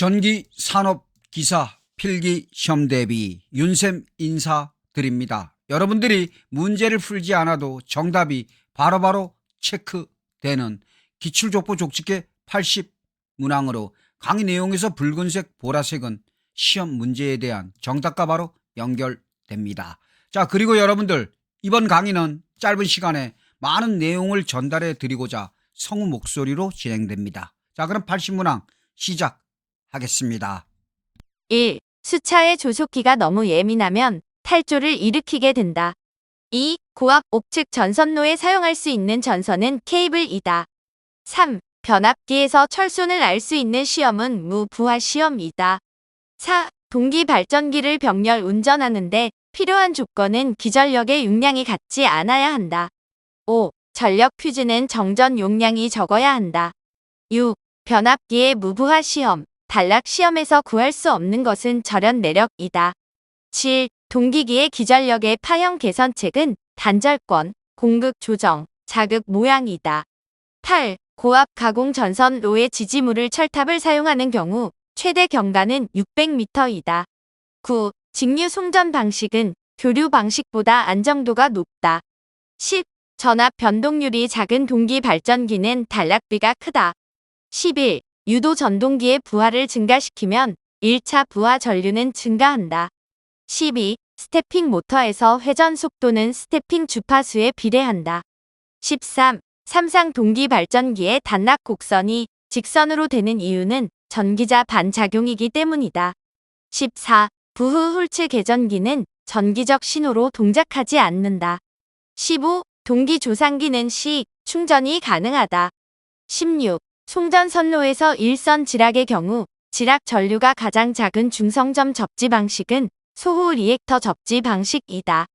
전기 산업 기사 필기 시험 대비 윤쌤 인사 드립니다. 여러분들이 문제를 풀지 않아도 정답이 바로 바로 체크되는 기출족보 족집게 80 문항으로 강의 내용에서 붉은색 보라색은 시험 문제에 대한 정답과 바로 연결됩니다. 자 그리고 여러분들 이번 강의는 짧은 시간에 많은 내용을 전달해 드리고자 성우 목소리로 진행됩니다. 자 그럼 80문항 시작 하겠습니다. 1. 수차의 조속기가 너무 예민하면 탈조를 일으키게 된다. 2. 고압 옥측 전선로에 사용할 수 있는 전선은 케이블이다. 3. 변압기에서 철순을 알 수 있는 시험은 무부하 시험이다. 4. 동기 발전기를 병렬 운전하는데 필요한 조건은 기전력의 용량이 같지 않아야 한다. 5. 전력 퓨즈는 정전 용량이 적어야 한다. 6. 변압기의 무부하 시험, 단락 시험에서 구할 수 없는 것은 절연 내력이다. 7. 동기기의 기전력의 파형 개선책은 단절권, 공극 조정, 자극 모양이다. 8. 고압 가공 전선 로의 지지물을 철탑을 사용하는 경우 최대 경가는 600m이다. 9. 직류 송전 방식은 교류 방식보다 안정도가 높다. 10. 전압 변동률이 작은 동기 발전기는 단락비가 크다. 11. 유도 전동기의 부하를 증가시키면 1차 부하 전류는 증가한다. 12. 스태핑 모터에서 회전 속도는 스태핑 주파수에 비례한다. 13. 삼상 동기 발전기의 단락 곡선이 직선으로 되는 이유는 전기자 반작용이기 때문이다. 14. 부흐 홀츠 개전기는 전기적 신호로 동작하지 않는다. 15. 동기 조상기는 시 충전이 가능하다. 16. 송전 선로에서 일선 지락의 경우 지락 전류가 가장 작은 중성점 접지 방식은 소호 리액터 접지 방식이다.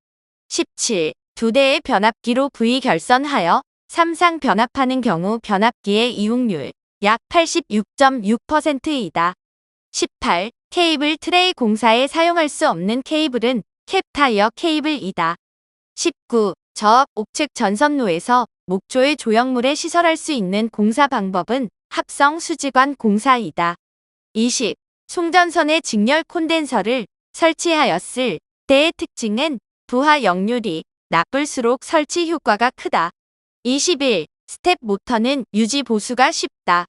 17. 두 대의 변압기로 V 결선하여 삼상 변압하는 경우 변압기의 이용률 약 86.6%이다. 18. 케이블 트레이 공사에 사용할 수 없는 케이블은 캡타이어 케이블이다. 19. 저압 옥측 전선로에서 목조의 조형물에 시설할 수 있는 공사 방법은 합성 수지관 공사이다. 20. 송전선에 직렬 콘덴서를 설치하였을 때의 특징은 부하 역률이 나쁠수록 설치 효과가 크다. 21. 스텝 모터는 유지 보수가 쉽다.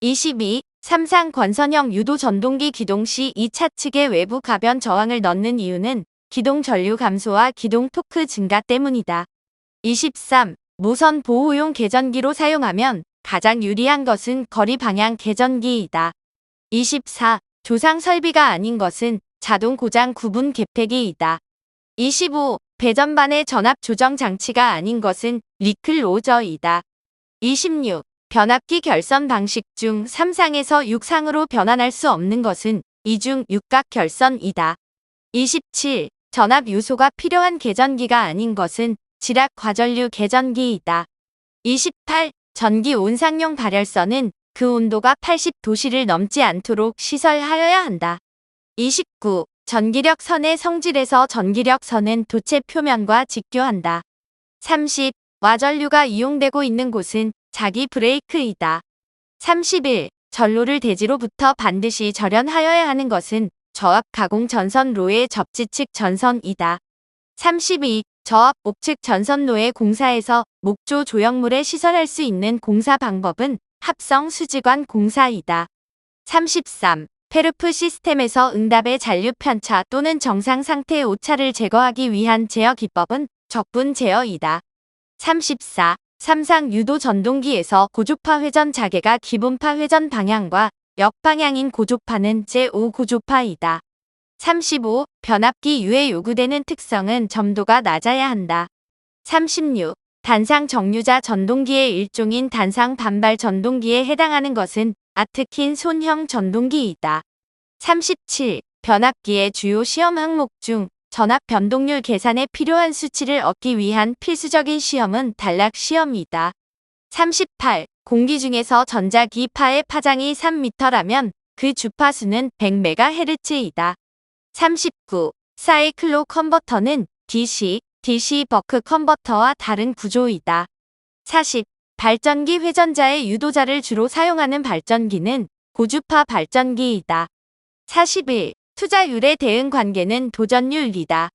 22. 삼상 권선형 유도 전동기 기동 시 2차 측의 외부 가변 저항을 넣는 이유는 기동 전류 감소와 기동 토크 증가 때문이다. 23. 무선 보호용 개전기로 사용하면 가장 유리한 것은 거리 방향 개전기이다. 24. 조상 설비가 아닌 것은 자동 고장 구분 개폐기이다. 25. 배전반의 전압 조정 장치가 아닌 것은 리클 로저이다. 26. 변압기 결선 방식 중 3상에서 6상으로 변환할 수 없는 것은 이중 육각 결선이다. 27. 전압 요소가 필요한 개전기가 아닌 것은 지락 과전류 개전기이다. 28. 전기 온상용 발열선은 그 온도가 80도씨를 넘지 않도록 시설하여야 한다. 29. 전기력 선의 성질에서 전기력 선은 도체 표면과 직교한다. 30. 와전류가 이용되고 있는 곳은 자기 브레이크이다. 31. 전로를 대지로부터 반드시 절연하여야 하는 것은 저압 가공 전선 로의 접지 측 전선이다. 32. 저압 옥측 전선로의 공사에서 목조 조형물에 시설할 수 있는 공사 방법은 합성 수지관 공사이다. 33. 페르프 시스템에서 응답의 잔류 편차 또는 정상 상태의 오차를 제거하기 위한 제어 기법은 적분 제어이다. 34. 삼상 유도 전동기에서 고조파 회전 자개가 기본파 회전 방향과 역방향인 고조파는 제5 고조파이다. 35. 변압기 유에 요구되는 특성은 점도가 낮아야 한다. 36. 단상 정류자 전동기의 일종인 단상 반발 전동기에 해당하는 것은 아트킨 손형 전동기이다. 37. 변압기의 주요 시험 항목 중 전압 변동률 계산에 필요한 수치를 얻기 위한 필수적인 시험은 단락 시험이다. 38. 공기 중에서 전자기파의 파장이 3m라면 그 주파수는 100MHz이다. 39. 사이클로 컨버터는 DC, DC 버크 컨버터와 다른 구조이다. 40. 발전기 회전자의 유도자를 주로 사용하는 발전기는 고주파 발전기이다. 41. 투자율의 대응 관계는 도전율이다.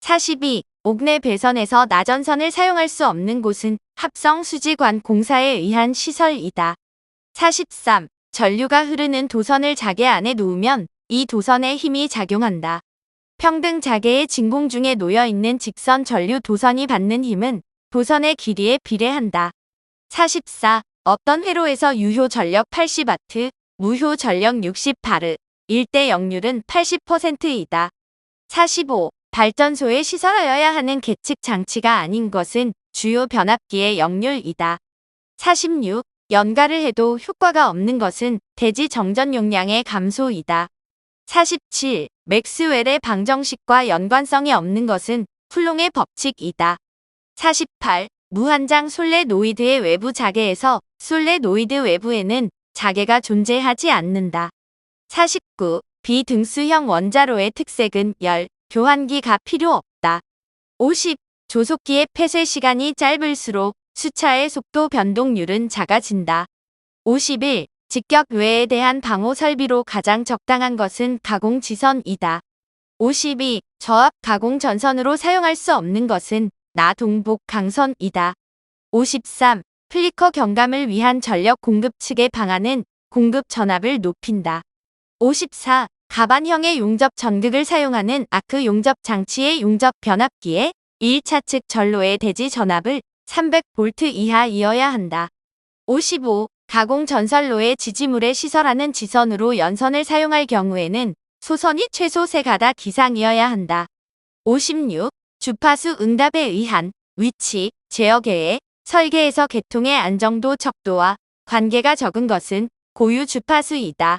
42. 옥내 배선에서 나전선을 사용할 수 없는 곳은 합성 수지관 공사에 의한 시설이다. 43. 전류가 흐르는 도선을 자개 안에 놓으면 이 도선에 힘이 작용한다. 평등 자개의 진공 중에 놓여 있는 직선 전류 도선이 받는 힘은 도선의 길이에 비례한다. 44. 어떤 회로에서 유효 전력 80W, 무효 전력 60바르, 1대 역률은 80%이다. 45. 발전소에 시설하여야 하는 계측 장치가 아닌 것은 주요 변압기의 역률이다. 46. 연가를 해도 효과가 없는 것은 대지 정전 용량의 감소이다. 47. 맥스웰의 방정식과 연관성이 없는 것은 쿨롱의 법칙이다. 48. 무한장 솔레노이드의 외부 자개에서 솔레노이드 외부에는 자개가 존재하지 않는다. 49. 비등수형 원자로의 특색은 열, 교환기가 필요 없다. 50. 조속기의 폐쇄 시간이 짧을수록 수차의 속도 변동률은 작아진다. 51. 직격 외에 대한 방호 설비로 가장 적당한 것은 가공 지선이다. 52. 저압 가공 전선으로 사용할 수 없는 것은 나동복 강선이다. 53. 플리커 경감을 위한 전력 공급 측의 방안은 공급 전압을 높인다. 54. 가반형의 용접 전극을 사용하는 아크 용접 장치의 용접 변압기에 1차 측 전로의 대지 전압을 300V 이하이어야 한다. 55. 가공 전선로의 지지물에 시설하는 지선으로 연선을 사용할 경우에는 소선이 최소 3가닥 이상이어야 한다. 56. 주파수 응답에 의한 위치, 제어계의 설계에서 계통의 안정도 척도와 관계가 적은 것은 고유 주파수이다.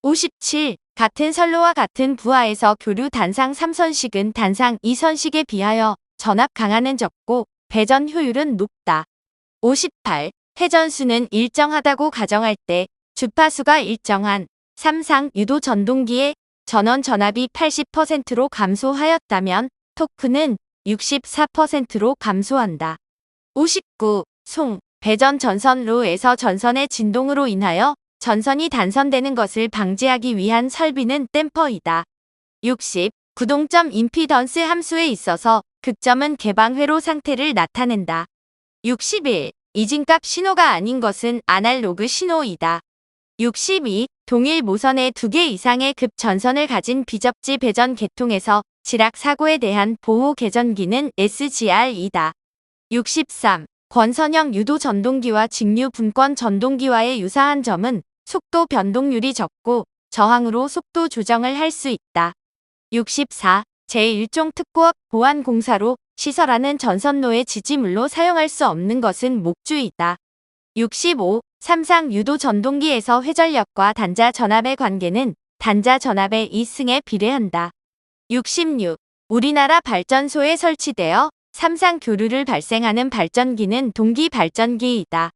57. 같은 선로와 같은 부하에서 교류 단상 3선식은 단상 2선식에 비하여 전압 강하는 적고 배전 효율은 높다. 58. 회전수는 일정하다고 가정할 때 주파수가 일정한 3상 유도 전동기의 전원 전압이 80%로 감소하였다면 토크는 64%로 감소한다. 59. 송, 배전 전선 로에서 전선의 진동으로 인하여 전선이 단선되는 것을 방지하기 위한 설비는 댐퍼이다. 60. 구동점 임피던스 함수에 있어서 극점은 개방회로 상태를 나타낸다. 61. 이진값 신호가 아닌 것은 아날로그 신호이다. 62. 동일 모선의 두개 이상의 급 전선을 가진 비접지 배전 계통에서 지락 사고에 대한 보호 개전기는 SGR이다. 63. 권선형 유도 전동기와 직류 분권 전동기와의 유사한 점은 속도 변동률이 적고 저항으로 속도 조정을 할 수 있다. 64. 제1종 특고업 보안공사로 시설하는 전선로의 지지물로 사용할 수 없는 것은 목주이다. 65. 삼상 유도 전동기에서 회전력과 단자 전압의 관계는 단자 전압의 이승에 비례한다. 66. 우리나라 발전소에 설치되어 삼상 교류를 발생하는 발전기는 동기 발전기이다.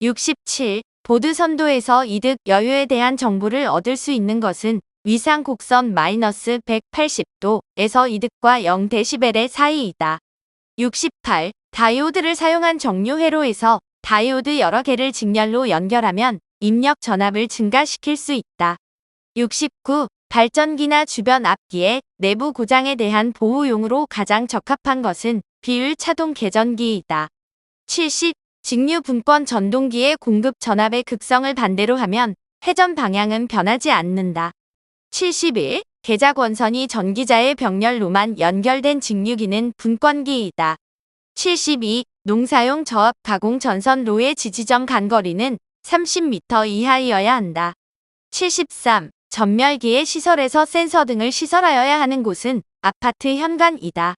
67. 보드 선도에서 이득 여유에 대한 정보를 얻을 수 있는 것은 위상 곡선 마이너스 180도에서 이득과 0데시벨의 사이이다. 68. 다이오드를 사용한 정류 회로에서 다이오드 여러 개를 직렬로 연결하면 입력 전압을 증가시킬 수 있다. 69. 발전기나 주변 앞기의 내부 고장에 대한 보호용으로 가장 적합한 것은 비율 차동 개전기이다. 70. 직류 분권 전동기의 공급 전압의 극성을 반대로 하면 회전 방향은 변하지 않는다. 71. 계작 원선이 전기자의 병렬로만 연결된 직류기는 분권기이다. 72. 농사용 저압 가공 전선로의 지지점 간거리는 30m 이하이어야 한다. 73. 전멸기의 시설에서 센서 등을 시설하여야 하는 곳은 아파트 현관이다.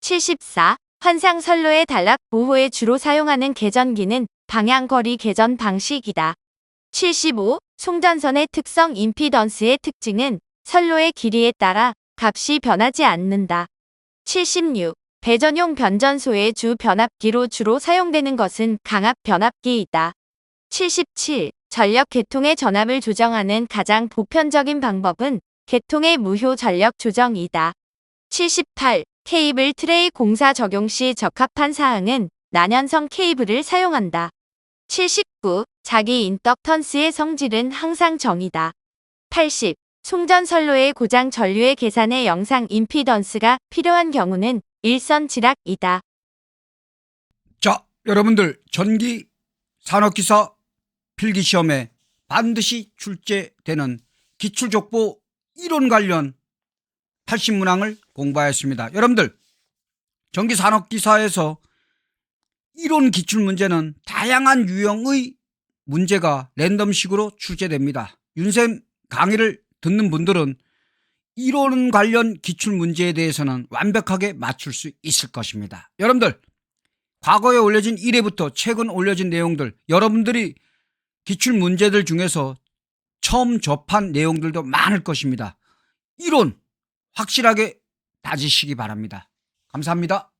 74. 환상 선로의 단락 보호에 주로 사용하는 개전기는 방향거리 개전 방식이다. 75. 송전선의 특성 임피던스의 특징은 선로의 길이에 따라 값이 변하지 않는다. 76. 배전용 변전소의 주 변압기로 주로 사용되는 것은 강압 변압기이다. 77. 전력 계통의 전압을 조정하는 가장 보편적인 방법은 계통의 무효 전력 조정이다. 78. 케이블 트레이 공사 적용 시 적합한 사항은 난연성 케이블을 사용한다. 79. 자기 인덕 턴스의 성질은 항상 정이다. 80. 송전선로의 고장 전류의 계산에 영상 임피던스가 필요한 경우는 일선 지락이다. 자, 여러분들 전기 산업기사 필기시험에 반드시 출제되는 기출족보 이론 관련 80문항을 공부하였습니다. 여러분들 전기 산업기사에서 이론 기출 문제는 다양한 유형의 문제가 랜덤식으로 출제됩니다. 윤쌤 강의를 듣는 분들은 이론 관련 기출 문제에 대해서는 완벽하게 맞출 수 있을 것입니다. 여러분들 과거에 올려진 1회부터 최근 올려진 내용들 여러분들이 기출 문제들 중에서 처음 접한 내용들도 많을 것입니다. 이론 확실하게 다지시기 바랍니다. 감사합니다.